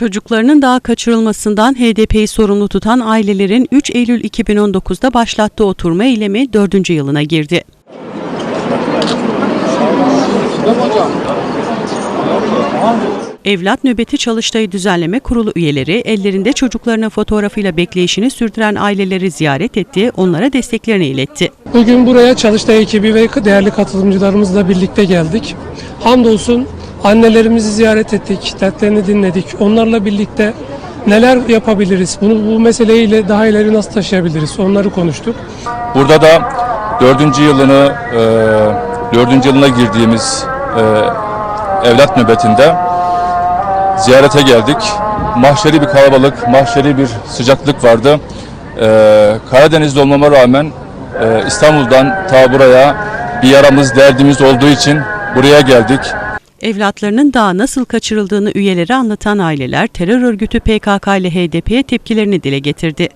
Çocuklarının daha kaçırılmasından HDP'yi sorumlu tutan ailelerin 3 Eylül 2019'da başlattığı oturma eylemi 4. yılına girdi. Evlat Nöbeti Çalıştayı Düzenleme Kurulu üyeleri ellerinde çocuklarının fotoğrafıyla bekleyişini sürdüren aileleri ziyaret etti, onlara desteklerini iletti. Bugün buraya Çalıştay ekibi ve değerli katılımcılarımızla birlikte geldik. Hamdolsun annelerimizi ziyaret ettik, dertlerini dinledik. Onlarla birlikte neler yapabiliriz, bunu bu meseleyle daha ileri nasıl taşıyabiliriz onları konuştuk. Burada da dördüncü yılını, e, dördüncü yılına girdiğimiz e, evlat nöbetinde ziyarete geldik. Mahşeri bir kalabalık, mahşeri bir sıcaklık vardı. E, Karadeniz'de olmama rağmen e, İstanbul'dan ta buraya bir yaramız, derdimiz olduğu için buraya geldik. Evlatlarının daha nasıl kaçırıldığını üyeleri anlatan aileler terör örgütü PKK ile HDP'ye tepkilerini dile getirdi.